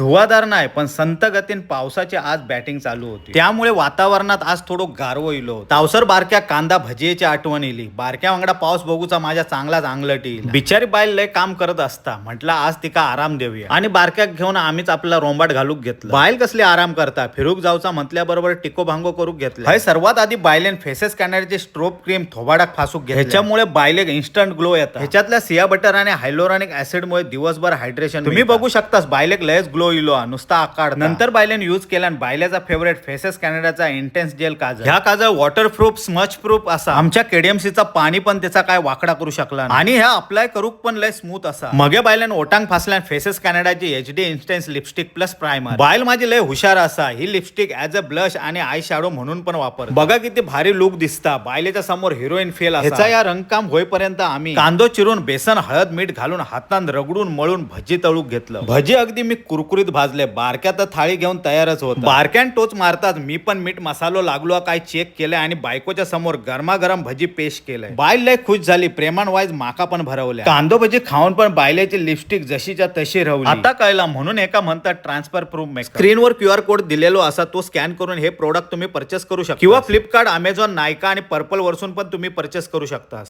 धुवाधार नाही पण संत गतीन पावसाची आज बॅटिंग चालू होती. त्यामुळे वातावरणात आज थोडं गारवं इलो. तावसर बारक्या कांदा भजीची आठवण इली. बारक्या वांगडा पाऊस बघूचा माझ्या चांगलाच अंगलट येईल. बिचारी बाईल लय काम करत असता. म्हटलं आज तिका आराम देऊया. आणि बारक्याक घेऊन आम्हीच आपला रोंबाट घालूक घेतला. बाईल कसली आराम करता? फिरूक जाऊचा म्हटल्याबरोबर टिको भांगो करूक घेतला. हय सर्वात आधी बायलेन फेसेस कॅनरची स्ट्रोप क्रीम थोबाडाक फासूक घेतली. ह्याच्यामुळे बायलेक इन्स्टंट ग्लो येतात. ह्याच्यातल्या सिया बटर आणि हायलोरॉनिक ऍसिड मुळे दिवसभर हायड्रेशन तुम्ही बघू शकतास बायलेक लयच ग्लो इलो नुसता आकार नंतर बायलेन युज केल्यान बायलेचा फेवरेट फेसेस कॅनडाचा इंटेन्स जेल काजळ. ह्या काजळ वॉटर प्रूफ स्मच प्रूफ असा. आमच्या केडीएमसीचा पाणी पण त्याचा काय वाकडा करू शकला. आणि ह्या अप्लाय करूक पण लय स्मूथ असा. मगे बायलेन ओटांग फासल्यान faces कॅनडाची H D intense lipstick plus primer बायल माझी लय हुशार असा. ही लिपस्टिक ऍज अ ब्लश आणि आय शॅडो म्हणून पण वापर बघा किती भारी लुक दिसता. बायलेच्या समोर हिरोईन फेल ह्याचा या रंगकाम होईपर्यंत आम्ही कांदो चिरून बेसन हळद मीठ घालून हातान रगडून मळून भजी तळूक घेतलं. भजी अगदी मी कुरकुरीत भाजले. बारक्या तर थाळी घेऊन तयारच होत. बारक्यान टोच मारतात मी पण मीठ मसालो लागलो काय चेक केलंय आणि बायकोच्या समोर गरमागरम भजी पेश केलंय. बायल लय खुश झाली. प्रेमान वाईज माका पण भरवल्या. कांदो भजी खाऊन पण बायलेची लिपस्टिक जशीच्या तशी राहू आता कळला म्हणून एका म्हणतात ट्रान्सफर प्रूफ स्क्रीनवर क्यू आर कोड दिलेलो असा तो स्कॅन करून हे प्रोडक्ट तुम्ही परचेस करू शकता. किंवा फ्लिपकार्ट अमेझॉन नायका आणि पर्पल वरसून पण तुम्ही परचेस करू शकता.